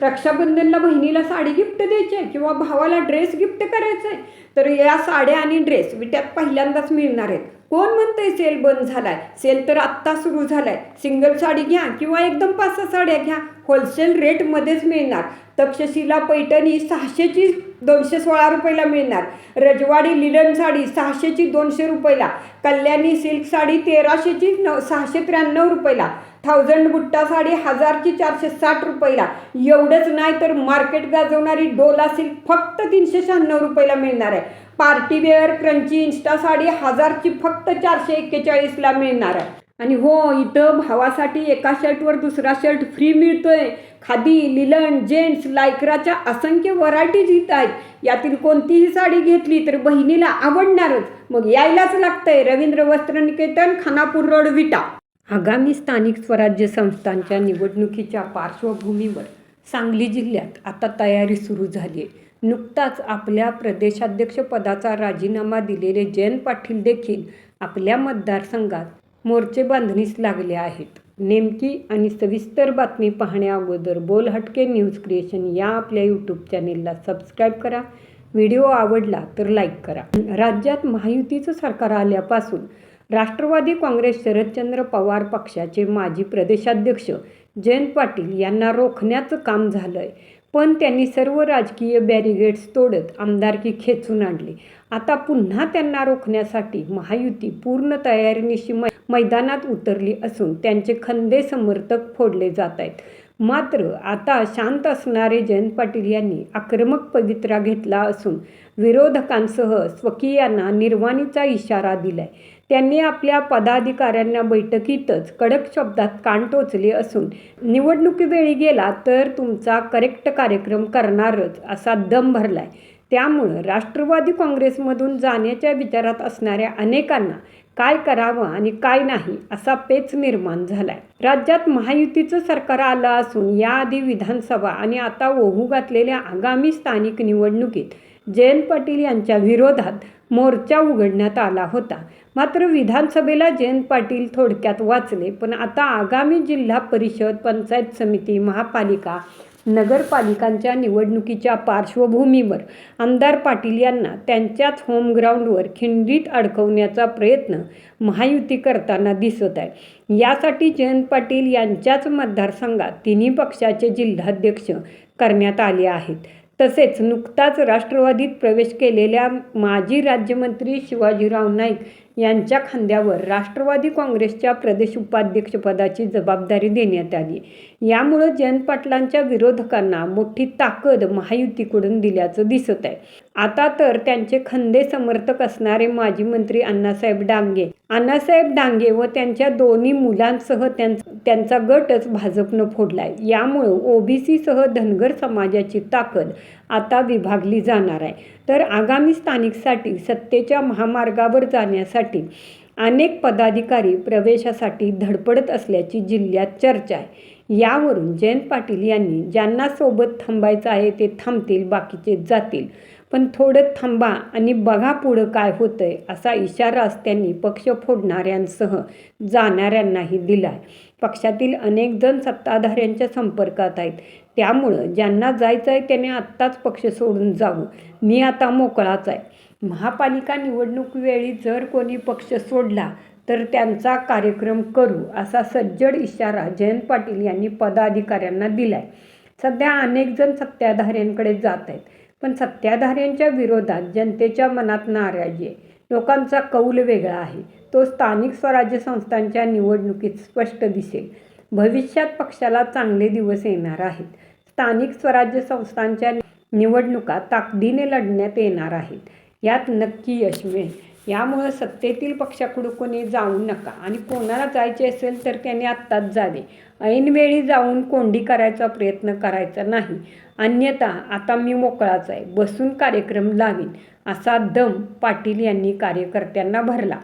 रक्षाबंधनला बहिणीला साडी गिफ्ट द्यायची आहे किंवा भावाला ड्रेस गिफ्ट करायचा आहे तर या साड्या आणि ड्रेस विट्यात पहिल्यांदाच मिळणार आहेत. कोण म्हणतंय सेल बंद झालाय? सेल तर आत्ता सुरू झालाय. सिंगल साडी घ्या किंवा एकदम पाच सहा साड्या घ्या. होलसेल रेटमध्येच मिळणार. तक्षशिला पैठणी सहाशेची दोनशे सोळा रुपयाला मिळणार. रजवाडी लिलन साडी सहाशेची दोनशे रुपयाला. कल्याणी सिल्क साडी तेराशेची नऊ सहाशे त्र्याण्णव रुपयाला. थाउजंड बुट्टा साडी हजारची चारशे साठ रुपयाला. एवढंच नाही तर मार्केट गाजवणारी डोला सिल्क फक्त तीनशे शहाण्णव रुपयाला मिळणार आहे. Party wear crunchy insta sari हजारची फक्त चारशे एक्केचाळीसला मिळणार आहे. आणि हो इथं भावासाठी एका शर्टवर दुसरा शर्ट फ्री मिळतोय. खादी लिलन जेंट्स लायक्राच्या असंख्य व्हरायटीज इथं आहेत. यातील कोणतीही साडी घेतली तर बहिणीला आवडणारच. मग यायलाच लागतंय. रवींद्र वस्त्र निकेतन खानापूर रोड विटा. आगामी स्थानिक स्वराज्य संस्थांच्या निवडणुकीच्या पार्श्वभूमीवर सांगली जिल्ह्यात आता तयारी सुरू झाली आहे. नुकताच आपल्या प्रदेशाध्यक्षपदाचा राजीनामा दिलेले जयंत पाटील देखील आपल्या मतदारसंघात मोर्चे बांधणीस लागले आहेत. नेमकी आणि सविस्तर बातमी पाहण्याअगोदर बोल हटके न्यूज क्रिएशन या आपल्या यूट्यूब चॅनेलला सबस्क्राईब करा. व्हिडिओ आवडला तर लाईक करा. राज्यात महायुतीचं सरकार आल्यापासून राष्ट्रवादी काँग्रेस शरदचंद्र पवार पक्षाचे माजी प्रदेशाध्यक्ष जयंत पाटील यांना रोखण्याचं काम झालं आहे पण त्यांनी सर्व राजकीय बॅरिगेड्स तोडत आमदारकी खेचून आणली. आता पुन्हा त्यांना रोखण्यासाठी महायुती पूर्ण तयारीनिशी मै मैदानात उतरली असून त्यांचे खंदे समर्थक फोडले जात आहेत मात्र आता शांत असणारे जयंत पाटील यांनी आक्रमक पवित्रा घेतला असून विरोधकांसह स्वकीयांना निर्वाणीचा इशारा दिलाय. त्यांनी आपल्या पदाधिकाऱ्यांना बैठकीतच कडक शब्दात कान टोचले असून निवडणुकीवेळी गेला तर तुमचा करेक्ट कार्यक्रम करणारच असा दम भरलाय. त्यामुळं राष्ट्रवादी काँग्रेसमधून जाण्याच्या विचारात असणाऱ्या अनेकांना काय करावं आणि काय नाही असा पेच निर्माण झालाय. राज्यात महायुतीचं सरकार आलं असून याआधी विधानसभा आणि आता ओहू घातलेल्या आगामी स्थानिक निवडणुकीत जयंत पाटील यांच्या विरोधात मोर्चा उघडण्यात आला होता. मात्र विधानसभेला जयंत पाटील थोडक्यात वाचले पण आता आगामी जिल्हा परिषद पंचायत समिती महापालिका नगरपालिकांच्या निवडणुकीच्या पार्श्वभूमीवर आमदार पाटील यांना त्यांच्याच होमग्राऊंडवर खिंडीत अडकवण्याचा प्रयत्न महायुती करताना दिसत आहे. यासाठी जयंत पाटील यांच्याच मतदारसंघात तिन्ही पक्षाचे जिल्हाध्यक्ष करण्यात आले आहेत. तसेच नुकताच राष्ट्रवादीत प्रवेश केलेल्या माजी राज्यमंत्री शिवाजीराव नाईक यांच्या खांद्यावर राष्ट्रवादी काँग्रेसच्या प्रदेश उपाध्यक्षपदाची जबाबदारी देण्यात आली. यामुळं जयंत पाटलांच्या विरोधकांना मोठी ताकद महायुतीकडून दिल्याचं दिसत आहे आता तर त्यांचे खंदे समर्थक असणारे माजी मंत्री अण्णासाहेब डांगे. अण्णासाहेब डांगे व त्यांच्या दोन्ही मुलांसह त्यांचा गटच भाजपनं फोडलाय. यामुळं ओबीसीसह धनगर समाजाची ताकद आता विभागली जाणार आहे. तर आगामी स्थानिकसाठी सत्तेच्या महामार्गावर जाण्यासाठी अनेक पदाधिकारी प्रवेशासाठी धडपडत असल्याची जिल्ह्यात चर्चा आहे. यावरून जयंत पाटील यांनी ज्यांना सोबत थांबायचं आहे ते थांबतील बाकीचे जातील. पण थोडं थांबा आणि बघा पुढं काय होतंय असा इशाराच त्यांनी पक्ष फोडणाऱ्यांसह जाणाऱ्यांनाही दिला आहे पक्षातील अनेक जण सत्ताधाऱ्यांच्या संपर्कात आहेत. त्यामुळं ज्यांना जायचं आहे त्याने आत्ताच पक्ष सोडून जावं. मी आता मोकळाच आहे. महापालिका निवडणुकीवेळी जर कोणी पक्ष सोडला तर त्यांचा कार्यक्रम करू असा सज्जड इशारा जयंत पाटील यांनी पदाधिकाऱ्यांना दिलाय. सध्या अनेक जण सत्ताधाऱ्यांकडे जात आहेत. पण सत्ताधाऱ्यांच्या विरोधात जनतेच्या मनात नाराजी आहे. लोकांचा कौल वेगळा आहे. तो स्थानिक स्वराज्य संस्थांच्या निवडणुकीत स्पष्ट दिसेल. भविष्यात पक्षाला चांगले दिवस येणार आहेत. स्थानिक स्वराज्य संस्थांच्या निवडणुका ताकदीने लढण्यात येणार आहेत. यात नक्की यश मिळेल. यामुळं सत्तेतील पक्षाकडून कोणी जाऊ नका. आणि कोणाला जायचे असेल तर त्याने आत्ताच जावे. ऐनवेळी जाऊन कोंडी करायचा प्रयत्न करायचा नाही. अन्यथा आता मी मोकळाच आहे. बसून कार्यक्रम लावीन असा दम पाटील यांनी कार्यकर्त्यांना भरला.